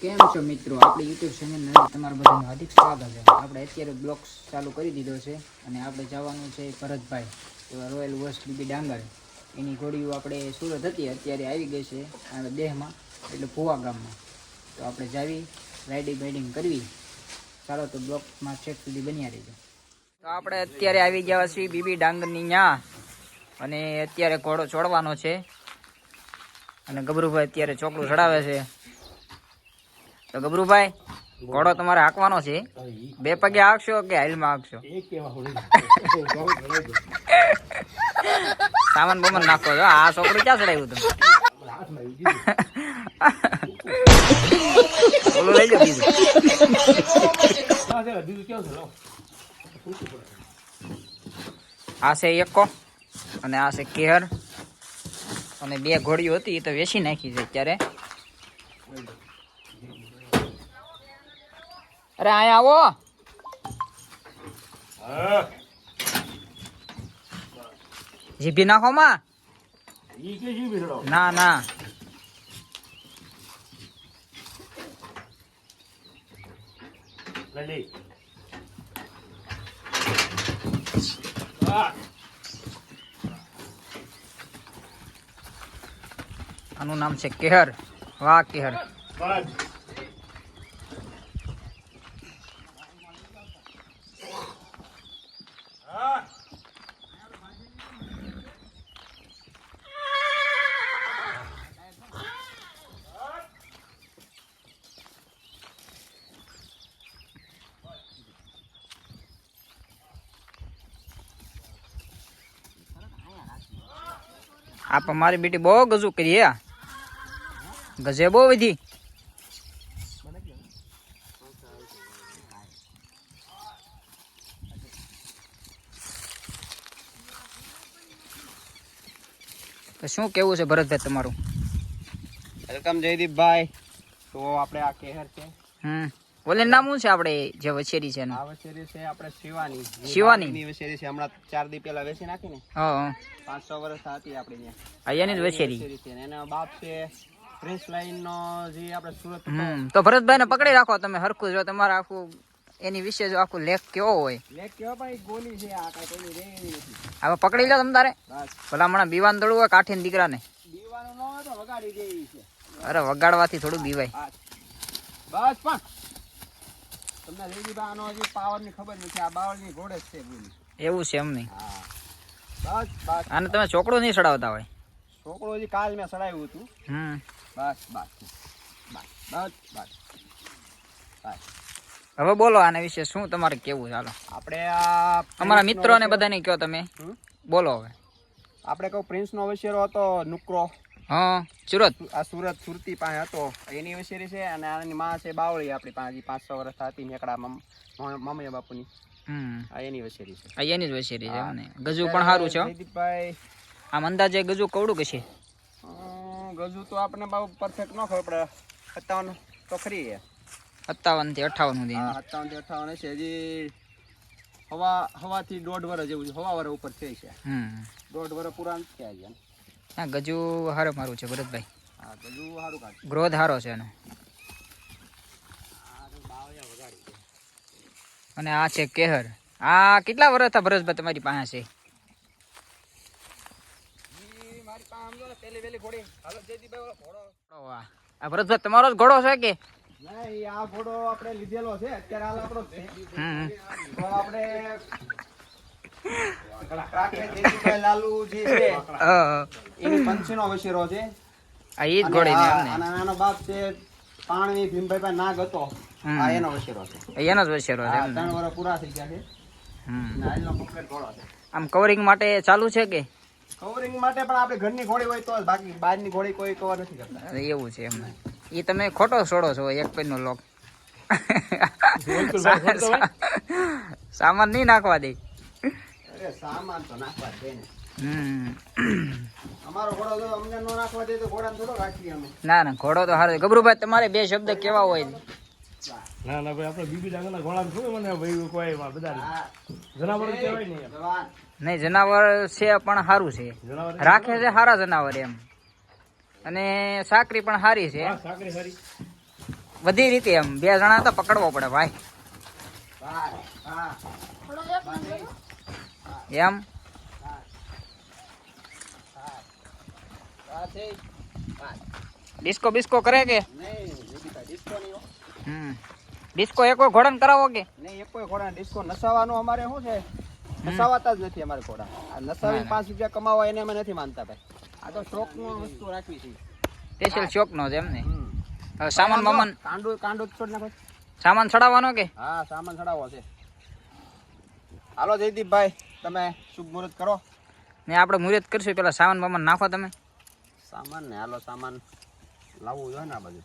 કેમ છો મિત્રો? આપણે યુટ્યુબ ચેનલ તમારું બધાનું હાર્દિક સ્વાગત છે. આપણે અત્યારે બ્લોગ્સ ચાલુ કરી દીધો છે અને આપણે જવાનું છે ભરતભાઈ રોયલ વોસ્ટ બીબી ડાંગર. એની ઘોડીઓ આપણે સુરત હતી, અત્યારે આવી ગઈ છે આપણે દેહમાં, એટલે ભુવા ગામમાં. તો આપણે જાવી રાઇડિંગ બાઇડિંગ કરવી. ચાલો તો બ્લોકમાં છેક સુધી બન્યા રહીજો. તો આપણે અત્યારે આવી ગયા છીએ બીબી ડાંગરની ન્યા. અને અત્યારે ઘોડો છોડવાનો છે. અને ગબરુભાઈ અત્યારે ચોકડું ચડાવે છે. તો ગબરુભાઈ ઘોડો તમારે હાંકવાનો છે. બે પગે હાંકશો કે હાઈલમાં હાંકશો? સામાન બમાન નાખો છો. આ છોકરું ક્યાં ચડાવ્યું તમે? ઓલું લઈ જાઓ બીજું. આ છે એકો અને આ છે કેહર. અને બે ઘોડીઓ હતી, એ તો વેચી નાખી છે અત્યારે. અરે, અહીંયા આવો. જીભી નાખો માં. ના ના. આનું નામ છે કેહર. વાહ કેહર. આપ મારી બેટી બહુ ગજુ કરી હે. ગજે બહુ વધી તો શું કેવું છે ભરતભાઈ તમારું? વેલકમ જયદીપભાઈ તો આપણે આ કેહર છે. હમ. ઓલે નામ શું છે આપણે જે વછેરી છે આ વછેરી છે આપણે શિવાની. શિવાની? ની વસેરી છે. હમણાં ચાર દી પહેલા વેચી નાખી ને. હા. પાંચસો વર્ષ હતી આપણી અહીંયા ની જ વછેરી. છે એના બાપ છે પ્રિન્સ લાઈન નો જે આપણે સુરત તો ભરતભાઈ ને પકડી રાખો તમે હરખું જો તમારે આખું એની વિશે જો આખું લેખ કેવો હોય. લેખ કેવો ભાઈ ગોલી છે આ કઈ કોઈની રે નથી. હવે પકડી લો તમે તારે. ભલા હમણાં બીવાન દળવું હોય કાઠીને દીકરાને. દીવાનું ન હોય તો વગાડી દે છે. અરે વગાડવાથી થોડું બીવાય. બસ પણ. તમને રેડી બાનો હજી પાવરની ખબર નથી આ બાવળની ઘોડે છે એવું છે એમ નહીં. હા. બસ બસ. અને તમે છોકરો નહીં ચડાવતા હોય. છોકરો હજી કાલ મેં સડાવ્યું હતું. બસ બસ બસ બસ બસ. બસ. હવે બોલો આના વિશે શું તમારે કેવું ચાલો આપણે આ અમારા પ્રિન્સનો મિત્રોને બધાને કહો તમે. બોલો હવે. આપણે કહું પ્રિન્સ નો વસેરો હતો નુકરો. હા સુરત. આ સુરત સુરતી પાસે હતો. એની વસેરી છે અને આની માં છે બાવળી આપણી પાસે. પાંચસો વર્ષ હતી મેકડા મમ્મી બાપુની. આ એની વસેરી છે. અહીંયાની જ વસેરી છે ગજુ પણ સારું છે. જયદીપભાઈ. આમ અંદાજે ગજુ કવડું કે છે? ગજુ તો આપણે બહુ પરફેક્ટ ન ખબર પડે. સત્તાવન તો ખરી છે સત્તાવનથી અઠાવન સુધી સત્તાવનથી અઠાવન છે હજી હવા હવાથી દોઢ વર્ષ જેવું છે. હવા વર્ષ ઉપર થઈ છે. હમ. દોઢ વર્ષ પૂરા થયા એને. હા ગજુ હારે મારું છે ભરતભાઈ. હા ગજુ સારું કાઢ ગ્રોથ હારો છે એનો. અને આ છે કેહર. આ કેટલા વર્ષ હતા ભરતભાઈ તમારી પાસે? ઈ મારી પાસે સમજો ને પેલી વેલી ઘોડી હાલો જયદીપભાઈ ઘોડો આ. ભરતભાઈ તમારો જ ઘોડો છે કે? ના ઈ આ ઘોડો આપણે લીધેલો છે. અત્યારે હાલ આપણો છે. તો આપણે કાકે જયદીપભાઈ લાલુ જે છે એની પંચીનો વશેરો છે. આ ઈ જ ઘોડી ને આ- નાનો બાપ છે પાણી ભીમભાઈ નાગ હતો. હમ. આ એનો વશેરો છે. એનો જ વશેરો છે ત્રણ વર્ષ પૂરા થઈ ગયા છે. આમ કવરિંગ માટે ચાલુ છે કે? કવરિંગ માટે પણ આપણે ઘરની ઘોડી હોય તો બાકી બહારની ઘોડી કોઈ કવર નથી કરતા. એવું છે એમને. એ તમે ખોટો છોડો છો એક પેનનો લોક. સામાન નહીં નાખવા દે. અરે સામાન તો નાખવા દે ને. અમારો ઘોડો જો અમને ન નાખવા દે તો ઘોડાને થોડો રાખીએ અમે. ના ના ઘોડો તો હારો ગબરુભાઈ ગભરુભાઈ તમારે બે શબ્દ કેવા હોય? ના ના ભાઈ આપણે બીબી ડાંગરના ઘોડા શું મને ભાઈ કોઈ એમાં બધા જનાવર કહેવાય ને નહીં જનાવર છે પણ સારું છે. રાખે છે સારા જનાવર એમ. અને સાકરી પણ સારી છે. સાકરી સારી બધી રીતે એમ. બે જણા તો પકડવો પડે ભાઈ. એમ? ડિસ્કો બિસ્કો કરે કે? નહીં દીપિકા ડિસ્કો નહીં હો. હમ. ડિસ્કો એકો ઘોડાને કરાવો કે? નહીં એકો ઘોડા ડિસ્કો નસાવાનું અમારે શું છે? નસાવાતા જ નથી અમારે ઘોડા. આ નસાવી પાંચ રૂપિયા કમાવા એને અમે નથી માનતા ભાઈ. આ તો શોખ વસ્તુ રાખવી છે. સ્પેશિયલ શોખ નો છે એમ ને? સામાન મામાન કાંડો કાંડો છોડ નાખો. સામાન ચડાવવાનો કે? હા સામાન ચડાવવો છે. હાલો જયદીપભાઈ તમે શુભ મુહૂર્ત કરો. ને આપણે મુહૂર્ત કરશું પેલા સામાન મામાન નાખો તમે. સામાન ને હાલો સામાન લાવવું જોઈએ ને આ બધું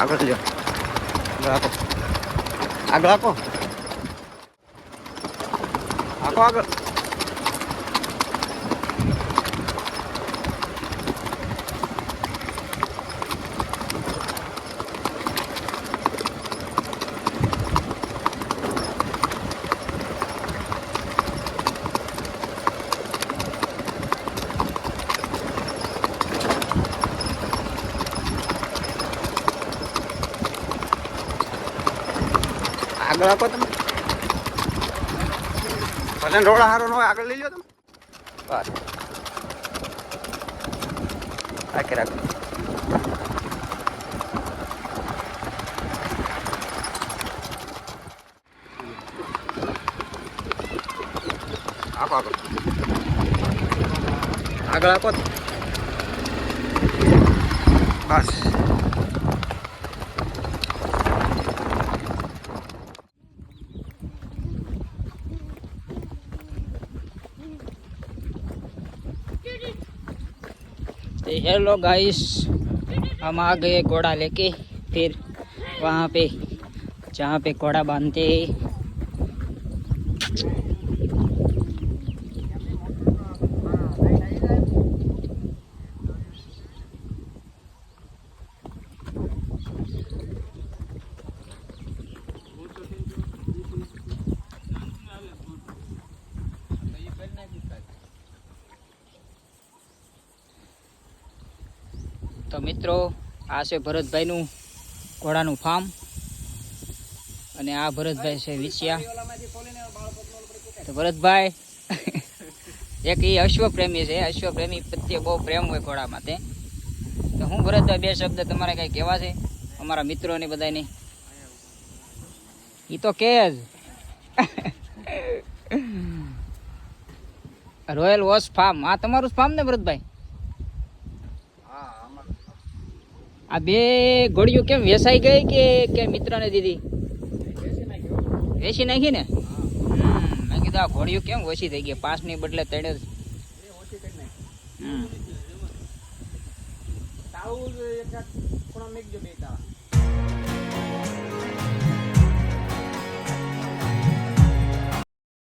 આગળ લ્યો. આગળ આપો. આગળ આપો. આખો આગળ. આગળ આપો તમે. ભજન રોડા હારો ન આગળ લઈ લો તમે. બસ રાખી રાખો. આપો આગળ આગળ આપો. બસ. हेलो गाइस हम आ गए घोड़ा लेके फिर वहाँ पे जहाँ पे घोड़ा बांधते મિત્રો, આ છે ભરતભાઈનું ઘોડાનું ફાર્મ અને આ ભરતભાઈ છે વિસિયા તો ભરતભાઈ, એક એ અશ્વપ્રેમી છે. અશ્વપ્રેમી પ્રત્યે બહુ પ્રેમ હોય ઘોડા માટે તો હું ભરતભાઈ, બે શબ્દ તમારે કંઈ કહેવા છે? અમારા મિત્રોને બધાને. એ તો કે જ. રોયલ વોશ ફાર્મ આ તમારું ફાર્મ ને ભરતભાઈ હા આમાં આ બે ઘોડીઓ કેમ વેસાઈ ગઈ કે કે મિત્રને દીધી? વેચી નાખી ને? મેં કીધું આ ઘોડીઓ કેમ ઓછી થઈ ગઈ? પાંચની બદલે ત્રણ હમ.